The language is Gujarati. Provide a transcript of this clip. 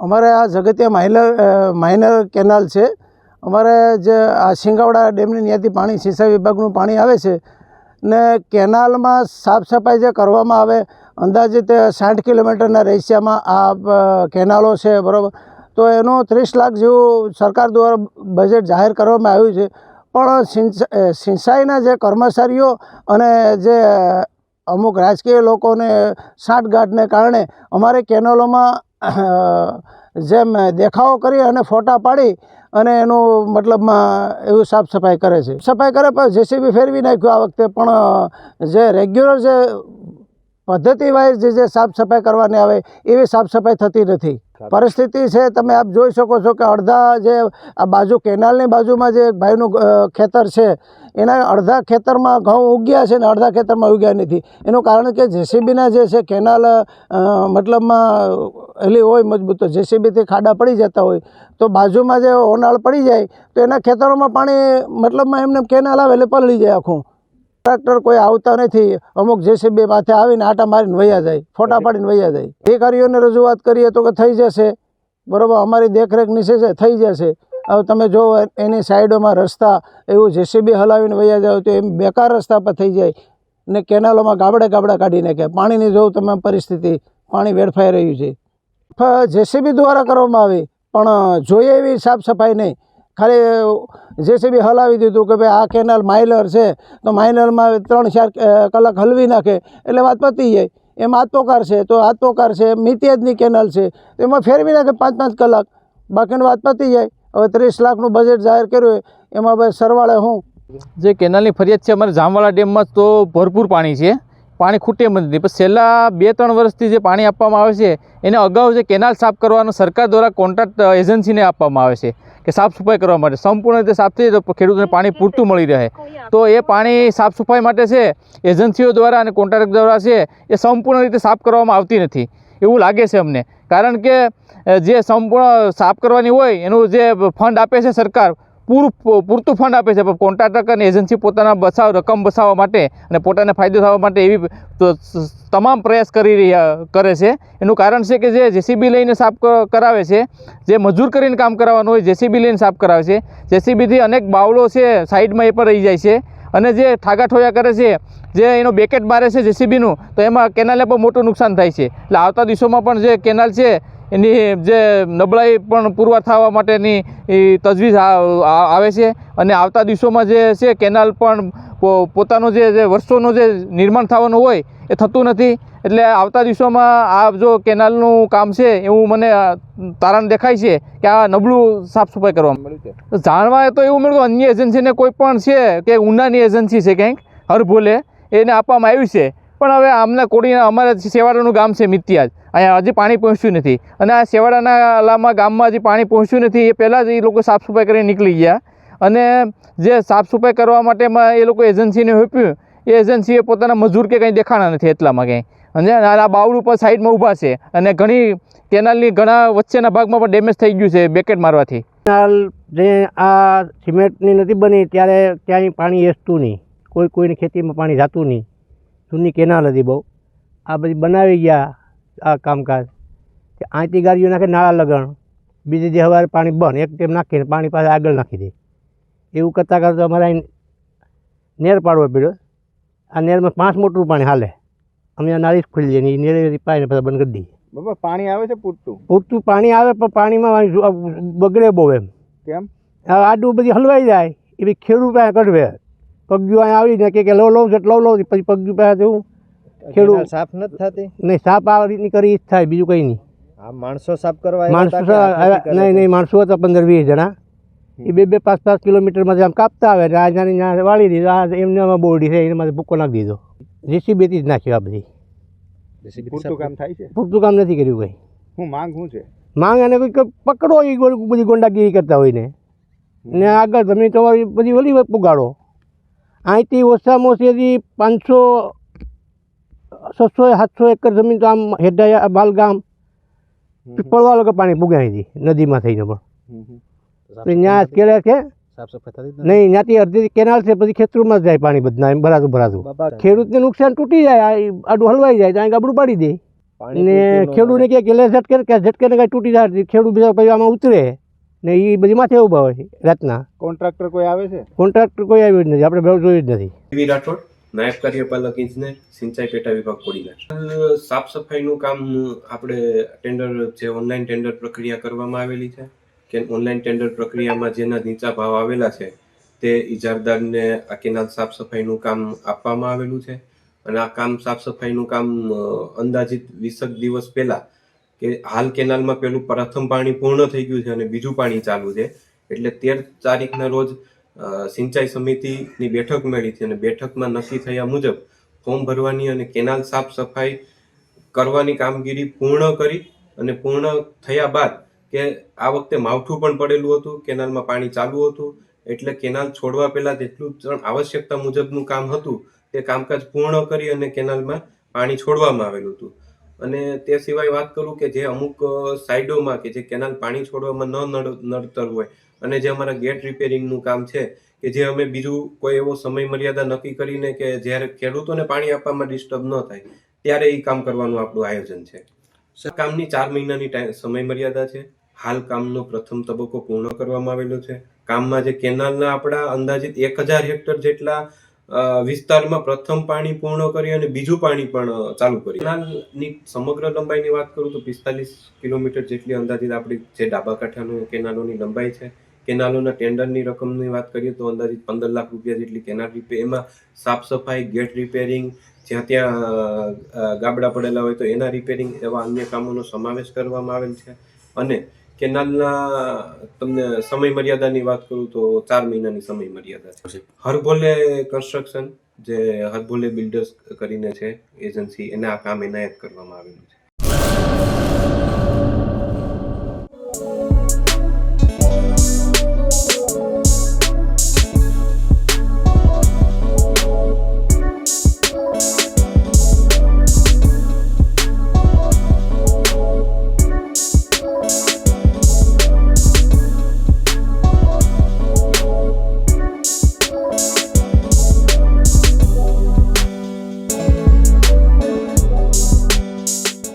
અમારે આ જગતિયા માઇનર માઇનર કેનાલ છે. અમારે જે આ સિંગાવડા ડેમની ત્યાંથી પાણી, સિંચાઈ વિભાગનું પાણી આવે છે ને કેનાલમાં સાફ સફાઈ જે કરવામાં આવે અંદાજિત સાઠ કિલોમીટરના રેશિયામાં આ કેનાલો છે, બરાબર? તો એનું ત્રીસ લાખ જેવું સરકાર દ્વારા બજેટ જાહેર કરવામાં આવ્યું છે. પણ સિંચાઈના જે કર્મચારીઓ અને જે અમુક રાજકીય લોકોને સાંઠગાંઠને કારણે અમારે કેનાલોમાં જેમ દેખાવો કરી અને ફોટા પાડી અને એનું મતલબમાં એવું સાફ સફાઈ કરે છે. સફાઈ કરે પણ જેસીબી ફેરવી નાખ્યું આ વખતે પણ જે રેગ્યુલર જે પદ્ધતિ વાઇઝ જે જે સાફ સફાઈ કરવાની આવે એવી સાફ સફાઈ થતી નથી. પરિસ્થિતિ છે તમે આપ જોઈ શકો છો કે અડધા જે આ બાજુ કેનાલની બાજુમાં જે ભાઈનું ખેતર છે એના અડધા ખેતરમાં ઘઉં ઉગ્યા છે ને અડધા ખેતરમાં ઉગ્યા નથી. એનું કારણ કે જેસીબીના જે છે કેનાલ મતલબમાં એલી હોય મજબૂત. જેસીબીથી ખાડા પડી જતા હોય, તો બાજુમાં જે ઓનાળ પડી જાય, તો એના ખેતરોમાં પાણી, મતલબમાં એમને કેનાલ આવે એટલે પલળી જાય આખું. ટ્રેક્ટર કોઈ આવતા નથી, અમુક જેસીબી માથે આવીને આટા મારીને વયા જાય, ફોટા પાડીને વયા જાય. અધિકારીઓને રજૂઆત કરીએ તો કે થઈ જશે. બરાબર, અમારી દેખરેખ નીચે છે, થઈ જશે. હવે તમે જો એની સાઈડોમાં રસ્તા, એવું જેસીબી હલાવીને વયા જાવ તો એમ બેકાર રસ્તા પર થઈ જાય ને કેનાલોમાં ગાબડા ગાબડા કાઢી નાખે. પાણીની જોઉં તમે પરિસ્થિતિ, પાણી વેડફાઈ રહ્યું છે. જેસીબી દ્વારા કરવામાં આવી. પણ જોઈએ એવી સાફ સફાઈ નહીં. ખાલી જેસીબી હલાવી દીધું કે ભાઈ આ કેનાલ માઇલર છે, તો માઇલરમાં ત્રણ ચાર કલાક હલવી નાખે. એટલે વાત પતી જાય. એમ આત્મોકાર છે, તો આત્મોકાર છે મિતિયાજની કેનાલ છે. તો એમાં ફેરવી નાખે પાંચ પાંચ કલાક. બાકીની વાત પતી જાય. હવે ત્રીસ લાખનું બજેટ જાહેર કર્યું એમાં ભાઈ સરવાળે હું જે કેનાલની ફરિયાદ છે, અમારે જામવાળા ડેમમાં તો ભરપૂર પાણી છે. પાણી ખૂટે એમ નથી. પણ છેલ્લા બે ત્રણ વર્ષથી જે પાણી આપવામાં આવે છે, એને અગાઉ જે કેનાલ સાફ કરવાનો સરકાર દ્વારા કોન્ટ્રાક્ટ એજન્સીને આપવામાં આવે છે કે સાફ સફાઈ કરવા માટે. સંપૂર્ણ રીતે સાફ થઈ તો ખેડૂતોને પાણી પૂરતું મળી રહે. તો એ પાણી સાફ સફાઈ માટે છે, એજન્સીઓ દ્વારા અને કોન્ટ્રાક્ટ દ્વારા છે, એ સંપૂર્ણ રીતે સાફ કરવામાં આવતી નથી. એવું લાગે છે અમને. કારણ કે જે સંપૂર્ણ સાફ કરવાની હોય, એનું જે ફંડ આપે છે સરકાર પૂરું પૂરતું ફંડ આપે છે. પણ કોન્ટ્રાક્ટર અને એજન્સી પોતાના બચાવ રકમ બચાવવા માટે અને પોતાને ફાયદો થવા માટે એવી તમામ પ્રયાસ કરી રહ્યા, કરે છે. એનું કારણ છે કે જે જેસીબી લઈને સાફ કરાવે છે, જે મજૂર કરીને કામ કરાવવાનું હોય, જેસીબી લઈને સાફ કરાવે છે. જેસીબીથી અનેક બાવળો છે, સાઈડમાં એ પણ રહી જાય છે. અને જે ઠાગાઠોયા કરે છે, જે એનો બેકેટ મારે છે જેસીબીનું, તો એમાં કેનાલને પણ મોટું નુકસાન થાય છે. એટલે આવતા દિવસોમાં પણ જે કેનાલ છે એની જે નબળાઈ પણ પુરવાર થવા માટેની તજવીજ આવે છે. અને આવતા દિવસોમાં જે છે, કેનાલ પણ પોતાનું જે વર્ષોનું જે નિર્માણ થવાનું હોય, એ થતું નથી. એટલે આવતા દિવસોમાં આ જો કેનાલનું કામ છે, એવું મને તારણ દેખાય છે કે આ નબળું સાફ સફાઈ કરવામાં મળ્યું છે. જાણવા તો એવું મળ્યું અન્ય એજન્સીને કોઈ પણ છે કે ઉનાની એજન્સી છે કંઈક હર ભોલે, એને આપવામાં આવ્યું છે. પણ હવે આમના કોડીના અમારે સેવાડાનું ગામ છે મિત્યાજ અહીંયા હજી પાણી પહોંચ્યું નથી. અને આ સેવાડાના અલામાં ગામમાં હજી પાણી પહોંચ્યું નથી, એ પહેલાં જ એ લોકો સાફ સફાઈ કરીને નીકળી ગયા. અને જે સાફ સફાઈ કરવા માટેમાં એ લોકો એજન્સીને હોપ્યું એ એજન્સીએ પોતાના મજૂર કે કંઈ દેખાણા નથી એટલામાં કંઈ. અને આ બાવળ ઉપર સાઈડમાં ઊભા છે અને ઘણી કેનાલની ઘણા વચ્ચેના ભાગમાં પણ ડેમેજ થઈ ગયું છે બેકેટ મારવાથી. કેનાલ જે આ સિમેન્ટની નથી બની, ત્યારે ત્યાંની પાણી એસતું નહીં. કોઈ કોઈની ખેતીમાં પાણી જતું નહીં. જૂની કેનાલ હતી બહુ. આ બધી બનાવી ગયા આ કામકાજ. કે અહીંથી ગાડીઓ નાખે નાળા લગણ. બીજી જે સવારે પાણી બંધ એક ટેમ નાખીને પાણી પાસે આગળ નાખી દે. એવું કરતાં કરતાં અમારે અહીં નેર પાડવો પડ્યો. આ નેરમાં પાંચ મોટરું પાણી હાલે. અમે આ નાળી જ ખોલી દઈએ ને એ નેરેથી પાણીને પછી બંધ કરી દઈએ. બાબા પાણી આવે છે પૂરતું? પૂરતું પાણી આવે પણ પાણીમાં બગડે બહુ એમ. કેમ? આ આડું બધી હલવાઈ જાય. એ બી ખેડૂત કઢવે. પગજું અહીંયા આવીને કે કે લો લઉં છે લવ પછી પગ્યું પાસે જવું ખેડૂત. સાફ નથી થતી? નહીં સાફ આ રીતની કરી જ થાય બીજું કંઈ નહીં. આ માણસો સાફ કરવા માણસો નહીં નહીં માણસો હતા પંદર વીસ જણા. એ બે બે પાંચ પાંચ કિલોમીટરમાં આમ કાપતા આવે આ જાણી ત્યાં વાળી દીધો આ એમને આમાં બોરડી છે એનામાંથી ભૂકો નાખી દીધો. જીસીબીથી જ નાખ્યો આ બધી. પૂરતું કામ થાય છે? પૂરતું કામ નથી કર્યું કંઈ. હું માંગ શું છે? માંગ અને કોઈ પકડો એ બધી ગોંડાગીરી કરતા હોય ને. ને આગળ તમે તમારી બધી ઓલી પુગાડો. અહીંથી ઓછામાં ઓછી હજી પાંચસો છસો સાતસો એકર જમીન તો આમ હેડા બાલગામ. પીપળવા લોકો પાણી પૂગ્યા અહીંથી નદીમાં થઈને પણ. ત્યાં કેળે છે? નહીં ત્યાંથી અડધી કેનાલ છે પછી ખેતરોમાં જાય પાણી બધા એમ ભરાતું ભરાતું ખેડૂતને નુકસાન તૂટી જાય આડું હલવાઈ જાય ત્યાં ગાબડું પાડી દે. અને ખેડૂતને. કે ગેલે ઝટકે ઝટકે કાંઈ તૂટી જાય ખેડૂત બીજા પછી આમાં ઉતરે. ને એ બધી માથે ઊભા હોય છે રાતના. કોન્ટ્રાક્ટર કોઈ આવે છે? કોન્ટ્રાક્ટર કોઈ આવ્યું જ નથી આપણે ભાવ જોયું જ નથી. વી રાઠોડ નાયબ કાર્યપાલક ઇજનેર સિંચાઈ પેટા વિભાગ કોડીનાર. સાફ સફાઈનું કામ આપણે ટેન્ડર જે ઓનલાઈન ટેન્ડર પ્રક્રિયા કરવામાં આવેલી છે કે ઓનલાઈન ટેન્ડર પ્રક્રિયામાં જેના નીચા ભાવ આવેલા છે તે ઇજારદારને આ કેનાલ સાફ સફાઈનું કામ આપવામાં આવેલું છે. અને આ કામ સાફ સફાઈનું કામ અંદાજિત વીસક દિવસ પહેલા કે હાલ કેનાલમાં પેલું પ્રથમ પાણી પૂર્ણ થઈ ગયું છે અને બીજું પાણી ચાલુ છે. એટલે તેર તારીખના રોજ સિંચાઈ સમિતિની બેઠક મળી હતી અને બેઠકમાં નક્કી થયા મુજબ ફોર્મ ભરવાની અને કેનાલ સાફ સફાઈ કરવાની કામગીરી પૂર્ણ કરી અને પૂર્ણ થયા બાદ કે આ વખતે માવઠું પણ પડેલું હતું, કેનાલમાં પાણી ચાલુ હતું, એટલે કેનાલ છોડવા પહેલા જેટલું પણ આવશ્યકતા મુજબનું કામ હતું તે કામકાજ પૂર્ણ કરી અને કેનાલમાં પાણી છોડવામાં આવેલું હતું. અને તે સિવાય વાત કરું કે જે અમુક સાઈડોમાં કે જે કેનાલ પાણી છોડવામાં ન નડ- નડતર હોય અને જે અમારા ગેટ રિપેરિંગનું કામ છે કે જે અમે બીજું કોઈ એવો સમય મર્યાદા નક્કી કરીને કે જ્યારે ખેડૂતોને પાણી આપવામાં ડિસ્ટર્બ ન થાય ત્યારે એ કામ કરવાનું આપણું આયોજન છે. કામની ચાર મહિનાની ટાઈમ સમય મર્યાદા છે. હાલ કામનો પ્રથમ તબક્કો પૂર્ણ કરવામાં આવેલો છે. કામમાં જે કેનાલના આપણા અંદાજિત એક હજાર હેક્ટર જેટલા વિસ્તારમાં પ્રથમ પાણી પૂર્ણ કરી અને બીજું પાણી પણ ચાલુ કરી કેનાલની સમગ્ર લંબાઈની વાત કરું તો પિસ્તાલીસ કિલોમીટર જેટલી અંદાજિત આપણી જે ડાબા કાંઠાનું કેનાલોની લંબાઈ છે, કેનાલોના ટેન્ડરની રકમની વાત કરીએ તો અંદાજિત પંદર લાખ રૂપિયા જેટલી કેનાલ રિપેર એમાં સાફ સફાઈ, ગેટ રિપેરિંગ, જ્યાં ત્યાં ગાબડા પડેલા હોય તો એના રિપેરિંગ એવા અન્ય કામોનો સમાવેશ કરવામાં આવેલ છે. અને કેનાલના તમને સમય મર્યાદાની વાત કરું તો ચાર મહિનાની સમય મર્યાદા છે હરભોલે કન્સ્ટ્રક્શન જે હરભોલે બિલ્ડર્સ કરીને છે એજન્સી એને આ કામ એનાયત કરવામાં આવેલું છે.